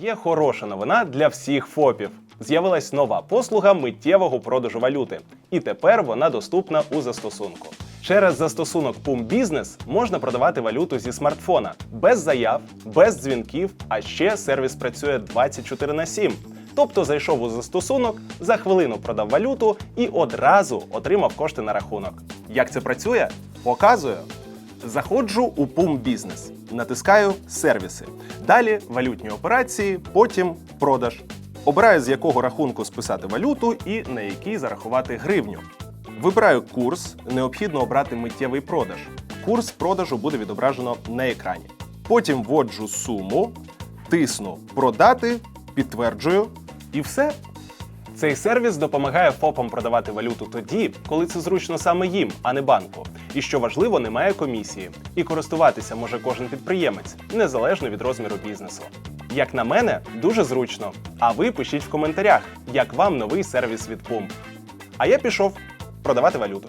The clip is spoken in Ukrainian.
Є хороша новина для всіх ФОПів. З'явилась нова послуга миттєвого продажу валюти, і тепер вона доступна у застосунку. Через застосунок Business можна продавати валюту зі смартфона без заяв, без дзвінків, а ще сервіс працює 24 на 7. Тобто зайшов у застосунок, за хвилину продав валюту і одразу отримав кошти на рахунок. Як це працює? Показую. Заходжу у Business, натискаю сервіси. Далі валютні операції, потім продаж. Обираю, з якого рахунку списати валюту і на який зарахувати гривню. Вибираю курс, необхідно обрати миттєвий продаж. Курс продажу буде відображено на екрані. Потім вводжу суму, тисну продати, підтверджую і все. Цей сервіс допомагає ФОПам продавати валюту тоді, коли це зручно саме їм, а не банку. І що важливо, немає комісії. І користуватися може кожен підприємець, незалежно від розміру бізнесу. Як на мене, дуже зручно. А ви пишіть в коментарях, як вам новий сервіс від Pum. А я пішов продавати валюту.